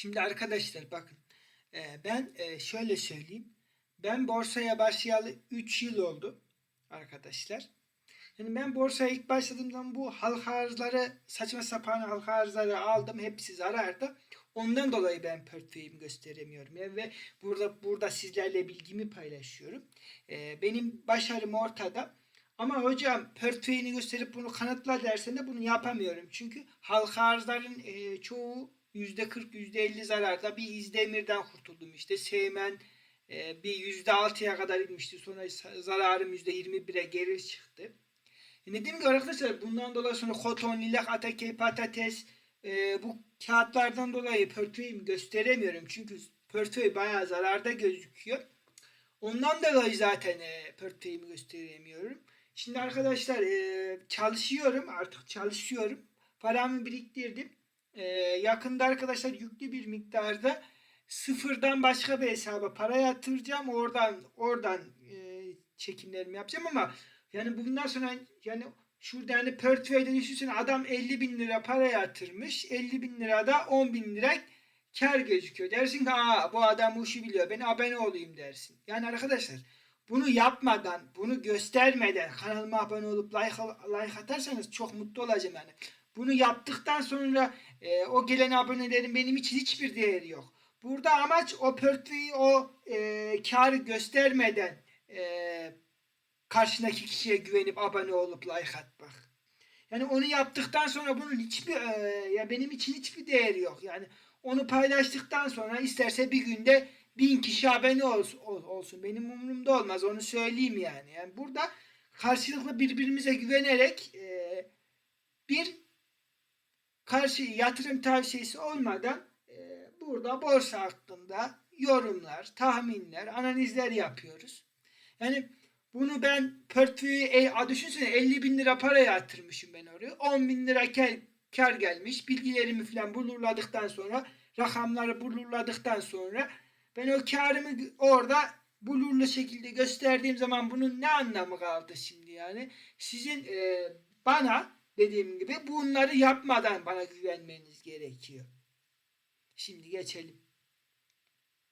Şimdi arkadaşlar bakın e, ben e, şöyle söyleyeyim. Ben borsaya başlayalı 3 yıl oldu arkadaşlar. Yani ben borsaya ilk başladığım zaman bu halka arzları saçma sapan halka arzları aldım. Hepsi zarardı. Ondan dolayı ben portföyümü gösteremiyorum. Yani ve burada burada sizlerle bilgimi paylaşıyorum. E, benim başarım ortada. Ama hocam portföyünü gösterip bunu kanıtla dersen de bunu yapamıyorum. Çünkü halka arzların çoğu %40 %50 zararda bir İzdemir'den kurtuldum işte. Seymen e, bir %6'ya kadar inmişti. Sonra zararım %21'e geri çıktı. E dediğim gibi arkadaşlar bundan dolayı sonra koton, lilak, atake, patates e, bu kağıtlardan dolayı portföyümü gösteremiyorum. Çünkü portföy bayağı zararda gözüküyor. Ondan dolayı zaten e, portföyümü gösteremiyorum. Şimdi arkadaşlar e, çalışıyorum artık çalışıyorum. Paramı biriktirdim. E, yakında arkadaşlar yüklü bir miktarda sıfırdan başka bir hesaba para yatıracağım. Oradan oradan e, çekimlerimi yapacağım ama yani bundan sonra yani şurada hani portföyde düşünsene adam 50 bin lira para yatırmış. 50 bin lirada 10 bin lira kar gözüküyor. Dersin ki aa bu adam bu işi biliyor. Ben abone olayım dersin. Yani arkadaşlar bunu yapmadan, bunu göstermeden kanalıma abone olup like, like atarsanız çok mutlu olacağım yani. Bunu yaptıktan sonra e, o gelen abonelerin benim için hiçbir değeri yok. Burada amaç o portföyü, o e, karı göstermeden e, karşındaki kişiye güvenip abone olup like atmak. Yani onu yaptıktan sonra bunun hiçbir e, ya benim için hiçbir değeri yok. Yani onu paylaştıktan sonra isterse bir günde bin kişi abone olsun, ol- olsun. Benim umurumda olmaz onu söyleyeyim yani. Yani burada karşılıklı birbirimize güvenerek e, bir karşı yatırım tavsiyesi olmadan e, burada borsa hakkında yorumlar, tahminler, analizler yapıyoruz. Yani bunu ben portföyü e, düşünsene 50 bin lira para yatırmışım ben oraya. 10 bin lira kar, kar gelmiş. Bilgilerimi falan bulurladıktan sonra rakamları bulurladıktan sonra ben o karımı orada bulurlu şekilde gösterdiğim zaman bunun ne anlamı kaldı şimdi yani? Sizin e, bana dediğim gibi bunları yapmadan bana güvenmeniz gerekiyor. Şimdi geçelim.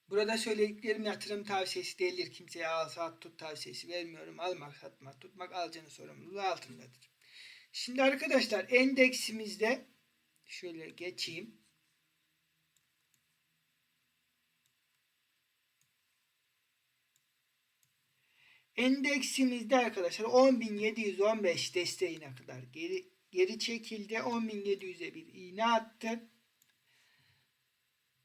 Burada söylediklerim yatırım tavsiyesi değildir. Kimseye al sat tut tavsiyesi vermiyorum. Almak satmak tutmak alacağını sorumluluğu altındadır. Şimdi arkadaşlar endeksimizde şöyle geçeyim. Endeksimizde arkadaşlar 10.715 desteğine kadar geri geri çekildi. 10.700'e bir iğne attı.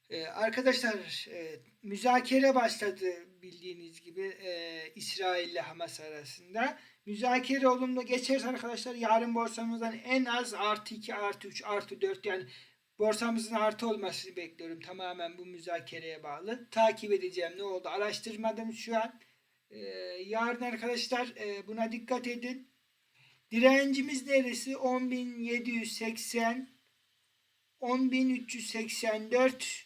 Ee, arkadaşlar e, müzakere başladı bildiğiniz gibi e, İsrail ile Hamas arasında. Müzakere olumlu geçerse arkadaşlar yarın borsamızdan en az artı 2 artı 3 artı 4 yani borsamızın artı olmasını bekliyorum. Tamamen bu müzakereye bağlı. Takip edeceğim ne oldu araştırmadım şu an. Ee, yarın arkadaşlar e, buna dikkat edin. Direncimiz neresi? 10.780 10.384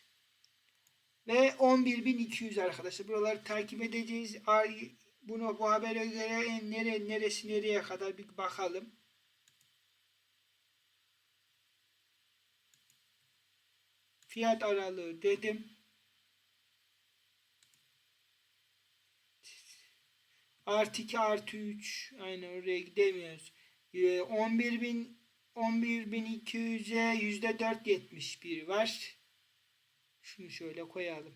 ve 11.200 arkadaşlar. Buraları takip edeceğiz. Bunu bu habere göre nere, neresi nereye kadar bir bakalım. Fiyat aralığı dedim. Artı 2 artı 3 aynen oraya gidemiyoruz. Ee, 11 bin 11.200'e %4.71 var. Şunu şöyle koyalım.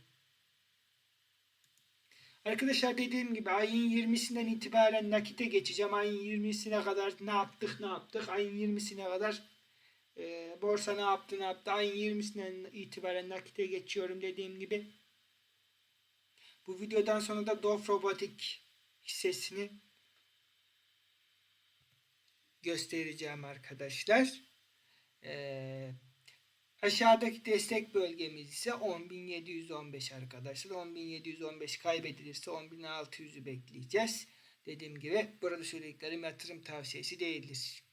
Arkadaşlar dediğim gibi ayın 20'sinden itibaren nakite geçeceğim. Ayın 20'sine kadar ne yaptık ne yaptık. Ayın 20'sine kadar e, borsa ne yaptı ne yaptı. Ayın 20'sinden itibaren nakite geçiyorum dediğim gibi. Bu videodan sonra da Dof Robotik hissesini göstereceğim arkadaşlar. Ee, aşağıdaki destek bölgemiz ise 10.715 arkadaşlar. 10.715 kaybedilirse 10.600'ü bekleyeceğiz. Dediğim gibi burada söylediklerim yatırım tavsiyesi değildir.